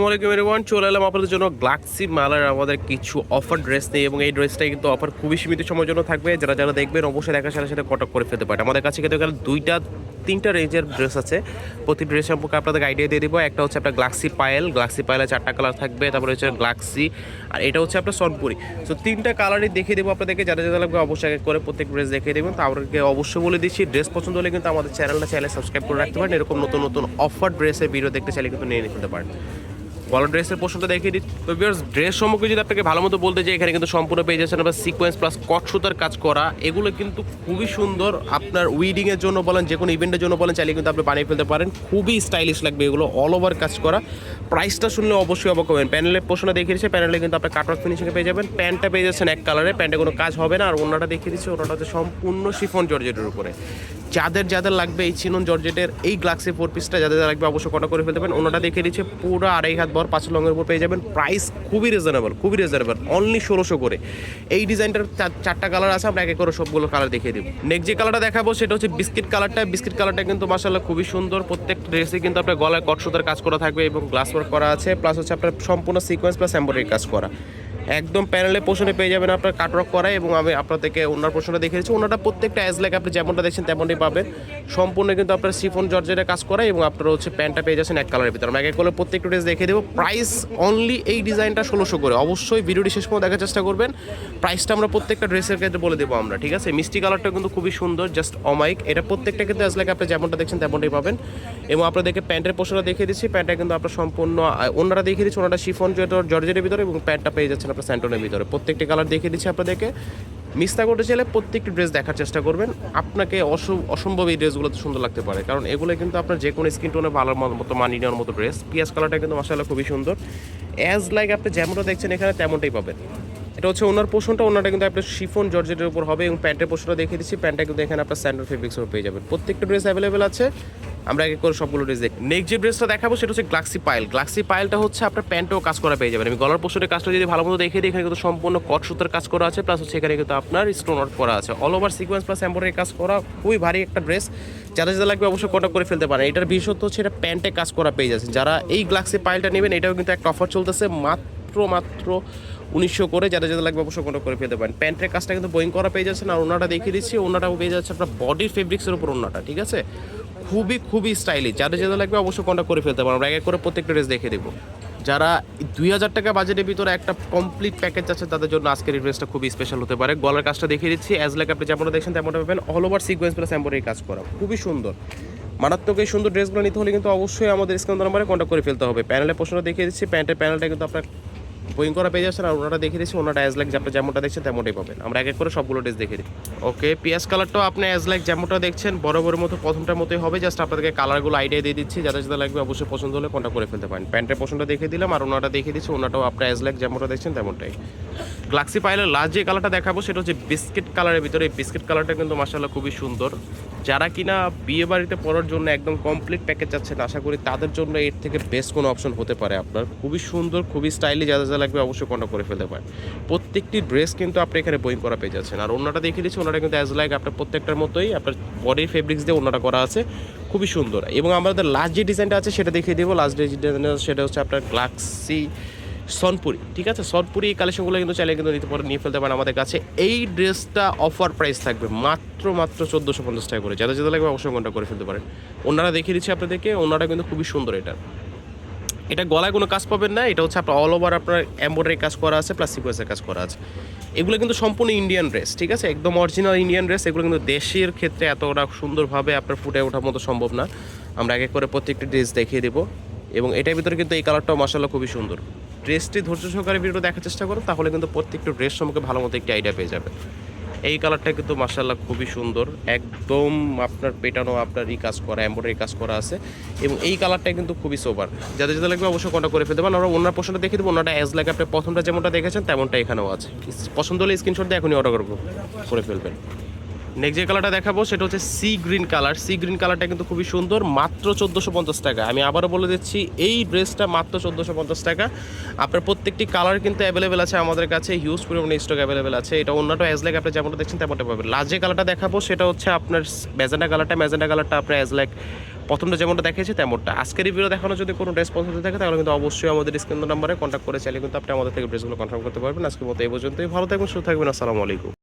আসসালামাইকুম চলে এলাম আপনাদের জন্য গ্লাক্সি মালার আমাদের কিছু অফার ড্রেস নেই এবং এই ড্রেসটা কিন্তু অফার খুবই সীমিত সময়ের জন্য থাকবে। যারা যারা দেখবেন, অবশ্যই দেখার সাথে সাথে কটক করে ফেলতে পারে আমাদের কাছে কিন্তু এখানে দুইটা, তিনটা রেঞ্জের ড্রেস আছে। প্রতি ড্রেস সম্পর্কে আপনাদের আইডিয়া দিয়ে দিব। একটা হচ্ছে আপনার গ্লাক্সি পায়েল। গ্লাক্সি পায়েলের চারটা কালার থাকবে। তারপরে হচ্ছে গ্লাক্সি, আর এটা হচ্ছে আপনার সনপুরি। সো তিনটা কালারই দেখিয়ে দেবো আপনাদেরকে। যারা যারা লাগবে, অবশ্যই করে প্রত্যেক ড্রেস দেখিয়ে দেবেন। তো অবশ্যই বলে দিচ্ছি ড্রেস পছন্দ হলে কিন্তু আমাদের চ্যানেলটা চাইলে সাবস্ক্রাইব করে রাখতে পারেন। এরকম নতুন নতুন অফার ড্রেসের ভিডিও দেখতে চাইলে কিন্তু নিয়ে নিতে পারেন। বলো ড্রেসের পোর্শনটা দেখিয়ে দিই। তো বিয়ার্স ড্রেস সম্পর্কে যদি আপনাকে ভালো মতো বলতে চাই, এখানে কিন্তু সম্পূর্ণ পেয়ে যাচ্ছেন আপনার সিকোয়েন্স প্লাস কট সুতার কাজ করা। এগুলো কিন্তু খুবই সুন্দর। আপনার উইডিংয়ের জন্য বলেন, যে কোনো ইভেন্টের জন্য বলেন, চাইলে কিন্তু আপনি বানিয়ে ফেলতে পারেন। খুবই স্টাইলিশ লাগবে এগুলো অল ওভার কাজ করা। প্রাইসটা শুনলে অবশ্যই অবাক হবেন। প্যানেলের পোর্শনে দেখিয়ে দিচ্ছে প্যানেলে কিন্তু আপনার কাটওয়ার্ক ফিনিশিংয়ে পেয়ে যাবেন। প্যান্টটা পেয়ে যাচ্ছেন এক কালারে প্যান্টে কোনো কাজ হবে না। আর ওনাটা দেখিয়ে দিচ্ছে ওনাটা হচ্ছে সম্পূর্ণ শিফন জর্জেটের উপরে। যাদের যাদের লাগবে এই চিনন জর্জেটের এই গ্লাক্সি ফোর পিসটা যাদের লাগবে অবশ্যই কটা করে ফেলতে পারেন। ওনাটা দেখে দিচ্ছে, পুরো আড়াই হাত বর পাঁচ লঙের উপর পেয়ে যাবেন। প্রাইস খুবই রিজনেবল খুবই রিজনেবল অনলি ষোলোশো করে। এই ডিজাইনটার চারটা কালার আছে, আমরা এক করে সবগুলো কালার দেখিয়ে দিব। নেক্সট যে কালারটা দেখাবো, সেটা হচ্ছে বিস্কিট কালারটা। বিস্কিট কালারটা কিন্তু মাসাল্লাহ খুবই সুন্দর। প্রত্যেক ড্রেসে কিন্তু আপনার গলায় কটসুতার কাজ করা থাকবে এবং গ্লাস ওয়ার্ক করা আছে। প্লাস হচ্ছে আপনার সম্পূর্ণ সিকোয়েন্স প্লাস এম্বয়ডারি কাজ করা। একদম প্যানেলে পোষণে পেয়ে যাবেন আপনার কাটরক করা এবং আমি আপনাদেরকে ওনার পোষণটা দেখে দিচ্ছি। ওনাটা প্রত্যেকটা অ্যাজ লাইক আপনি যেমনটা দেখছেন, তেমনটাই পাবেন। সম্পূর্ণ কিন্তু আপনার সিফন জর্জের কাজ করা এবং আপনারা হচ্ছে প্যান্টটা পেয়ে যাচ্ছেন এক কালারের ভিতরে। আমি এক প্রত্যেকটা ড্রেস দেখে দেবো। প্রাইস অনলি এই ডিজাইনটা ষোলোশো করে। অবশ্যই ভিডিওটি শেষ পর্যন্ত দেখার চেষ্টা করবেন। প্রাইসটা আমরা প্রত্যেকটা ড্রেসের ক্ষেত্রে বলে দেবো আমরা, ঠিক আছে? মিষ্টি কালারটা কিন্তু খুবই সুন্দর জাস্ট অমাইক এটা প্রত্যেকটা কিন্তু লাইক আপনি যেমনটা দেখছেন তেমনটাই পাবেন। এবং আপনাদেরকে প্যান্টের পোশাকটা দেখিয়ে দিচ্ছি। প্যান্টটা কিন্তু আপনার সম্পূর্ণ ওনারা দেখিয়ে দিচ্ছি, ওনারা শিফন জর্জের ভিতরে এবং প্যান্টটা পেয়ে যাচ্ছেন আপনার স্যান্টনের ভিতরে। প্রত্যেকটি কালার দেখিয়ে দিচ্ছি আপনাদেরকে। মিস না করতে চাইলে প্রত্যেকটি ড্রেস দেখার চেষ্টা করবেন। আপনাকে অসম- অসম্ভব এই ড্রেসগুলো সুন্দর লাগতে পারে। কারণ এগুলো কিন্তু আপনার যে কোনো স্কিন টোনে ভালো মতো মানিয়ে নেওয়ার মতো ড্রেস পিঁয়াজ কালারটা কিন্তু মশালা খুবই সুন্দর। অ্যাজ লাইক আপনি যেমনটা দেখছেন এখানে তেমনটাই পাবেন। এটা হচ্ছে ওনার পোষণটা ওনাটা কিন্তু আপনার শিফন জর্জেটের উপর হবে এবং প্যান্টের পোষণটা দেখিয়ে দিচ্ছি। প্যান্টটা কিন্তু এখানে আপনার স্যান্ডাল ফেব্রিক্সের পেয়ে যাবেন। প্রত্যেকটা ড্রেস অ্যাভেলেবেল আছে। আমরা এক করে সবগুলো ড্রেস দেখি নেক্সট যে ড্রেসটা দেখাবো, সেটা হচ্ছে গ্লাক্সি পাইল গ্লাক্সি পাইলটা হচ্ছে আপনার প্যান্টেও কাজ করা পেয়ে যাবেন। আমি গলার পোষণের কাজটা যদি ভালো মতো দেখে দিই, এখানে কিন্তু সম্পূর্ণ কট সুতার কাজ করা আছে প্লাস হচ্ছে এখানে কিন্তু আপনার স্টোন ওয়ার্ক করা আছে। All over sequence plus embroidery কাজ করা, খুবই ভারী একটা ড্রেস। যারা যারা লাগবে অবশ্যই কটা করে ফেলতে পারেন। এটার বিশেষত্ব হচ্ছে এটা প্যান্টে কাজ করা পেয়ে যাচ্ছে যারা এই গ্লাক্সি পাইলটা নেবেন, এটাও কিন্তু একটা অফার চলতেছে। মাত্র মাত্র উনিশশো করে যারা যাদের লাগবে অবশ্যই কোনো করে পেতে পারেন। প্যান্টের কাজটা কিন্তু বোয়িং করা পেয়ে যাচ্ছেন আর ওনাটা দেখিয়ে দিচ্ছি, ওনাটাও পেয়ে যাচ্ছে আপনার বডির ফেব্রিক্সের উপর ওনাটা, ঠিক আছে? খুবই খুবই স্টাইলিশ যাদের যাদের লাগবে অবশ্যই কোনটা করে ফেলতে পারেন। আমরা এক এক করে প্রত্যেকটা ড্রেস দেখে দেবো। যারা দুই হাজার টাকা বাজেটের ভিতরে একটা কমপ্লিট প্যাকেজ আছে, তাদের জন্য আজকের ড্রেসটা খুবই স্পেশাল হতে পারে। গলার কাজটা দেখিয়ে দিচ্ছি। অ্যাজ লাইক আপনি যেমনটা দেখছেন, তেমনটা পাবেন। All over sequence plus embroidery কাজ করা। খুবই সুন্দর। মারাত্মক এই সুন্দর ড্রেসগুলো নিতে হলে কিন্তু অবশ্যই আমাদের স্ক্রিন নাম্বারে কন্ট্যাক্ট করে ফেলতে হবে। প্যানেলের প্রশ্নটা দেখিয়ে দিচ্ছি। প্যান্টের প্যানেলটা কিন্তু আপনার বোয়িং করা পেয়ে যাচ্ছেন আর ওনাটা দেখিয়ে দিচ্ছি ওনাটা অ্যাজ লাইক আপনি যেমনটা দেখছেন তেমনটাই পাবেন। আমরা এক এক করে সবগুলো ড্রেস দেখে দিই। ওকে পিয়াজ কালারটাও আপনি অ্যাজ লাইক যেমনটা দেখছেন বড় মতো প্রথমটার মতোই হবে। জাস্ট আপনাদেরকে কালারগুলো আইডিয়া দিয়ে দিচ্ছি, যাদের যাদের লাগবে অবশ্যই পছন্দ হলে কোনটা করে ফেলতে পারেন। প্যান্টের পছন্দটা দেখিয়ে দিলাম আর ওনাটা দেখিয়ে দিচ্ছি ওনাটাও আপনার অ্যাজ লাইক যেমনটা দেখছেন তেমনটাই। গ্লাক্সি পাইলের লাস্ট যে কালারটা দেখাবো, সেটা হচ্ছে বিস্কিট কালারের ভিতরে। এই বিস্কিট কালারটা কিন্তু মাসাল্লাহ খুবই সুন্দর। যারা কিনা বিয়ে বাড়িতে পড়ার জন্য একদম কমপ্লিট প্যাকেজ যাচ্ছেন আশা করি তাদের জন্য এর থেকে বেস্ট কোনো অপশন হতে পারে আপনার। খুবই সুন্দর, খুবই স্টাইলি যা যা লাগবে, অবশ্যই কোনটা করে ফেলতে পারেন। প্রত্যেকটি ড্রেস কিন্তু আপনি এখানে বই করা পেয়ে যাচ্ছেন। আর অন্যটা দেখে দিচ্ছি ওনাটা কিন্তু অ্যাজ লাইক আপনার প্রত্যেকটার মতোই আপনার বডির ফেব্রিক্স দিয়ে ওনাটা করা আছে। খুবই সুন্দর। এবং আমাদের লাস্ট যে ডিজাইনটা আছে, সেটা দেখিয়ে দেবো। লাস্ট যে ডিজাইন সেটা হচ্ছে আপনার গ্লাক্সি সনপুরি ঠিক আছে? সনপুরি এই কালেকশনগুলো কিন্তু চাইলে কিন্তু নিতে পারেন, নিয়ে ফেলতে পারেন আমাদের কাছে। এই ড্রেসটা অফার প্রাইস থাকবে মাত্র মাত্র চোদ্দোশো পঞ্চাশ টাকা করে। যাদের যাদের লাগবে, অবশ্যই কোনটা করে ফেলতে পারেন। ওনারা দেখিয়ে দিচ্ছি আপনাদেরকে। ওনারা কিন্তু খুবই সুন্দর এটা। এটা গলায় কোনো কাজ পাবেন না, এটা হচ্ছে আপনার অল ওভার আপনার এম্বয়ডারি কাজ করা আছে প্লাস সিকোয়েন্সের কাজ করা আছে। এগুলো কিন্তু সম্পূর্ণ ইন্ডিয়ান ড্রেস ঠিক আছে? একদম অরিজিনাল ইন্ডিয়ান ড্রেস এগুলো কিন্তু দেশের ক্ষেত্রে এতটা সুন্দরভাবে আপনার ফুটে ওঠার মতো সম্ভব না। আমরা এক এক করে প্রত্যেকটি ড্রেস দেখিয়ে দেবো। এবং এটার ভিতরে কিন্তু এই কালারটাও মাসাল্লাহ খুবই সুন্দর। ড্রেসটি ধৈর্য সহকারে ভিডিও দেখার চেষ্টা করো, তাহলে কিন্তু প্রত্যেকটা ড্রেস সম্পর্কে ভালো মতো একটি আইডিয়া পেয়ে যাবে এই কালারটা কিন্তু মার্শাল্লাহ খুবই সুন্দর। একদম আপনার পেটানো, আপনার ই কাজ করা এম্বয়ডারি কাজ করা আছে। এবং এই কালারটা কিন্তু খুবই সোবার। যাদের যাদের লাগবে অবশ্যই কন্ট্যাক্ট করে ফেলতে পারেন। আমরা ওনার পছন্দটা দেখে দেবো। ওনাটা অ্যাজ লাগে আপনি প্রথমটা যেমনটা দেখেছেন, তেমনটা এখানেও আছে। পছন্দ হলে স্ক্রিনশট দিয়ে এখনই অর্ডার করে ফেলবেন। নেক্সট যে কালারটা দেখাবো, সেটা হচ্ছে sea green colour sea green কালারটা কিন্তু খুবই সুন্দর, মাত্র চোদ্দোশো পঞ্চাশ টাকা। আমি আবারও বলে দিচ্ছি, এই ড্রেসটা মাত্র চোদ্দোশো পঞ্চাশ টাকা। আপনার প্রত্যেকটি কালার কিন্তু অ্যাভেলেবেল আছে আমাদের কাছে হিউজ পরিমাণে স্টক অ্যাভেলেবেল আছে। এটা অন্যটা অ্যাজ লাইক আপনি যেমনটা দেখছেন, তেমনটা পাবেন। লাস্ট যে কালারটা দেখাবো, সেটা হচ্ছে আপনার ম্যাজেন্ডা কালারটা ম্যাজেন্ডা কালারটা আপনার অ্যাজ লাইক প্রথমটা যেমনটা দেখিয়েছে তেমনটা। আজকের রিভিউ দেখানো যদি কোনো ড্রেস পছন্দ থাকে, তাহলে কিন্তু অবশ্যই আমাদের স্ক্রিন নাম্বারে কন্ট্যাক্ট করে চাইলে কিন্তু আপনি আমাদের থেকে ড্রেসগুলো কনফার্ম করতে পারবেন। আজকের মতো এই পর্যন্তই। ভালো থাকবেন, সুস্থ থাকবেন। আসসালামু আলাইকুম।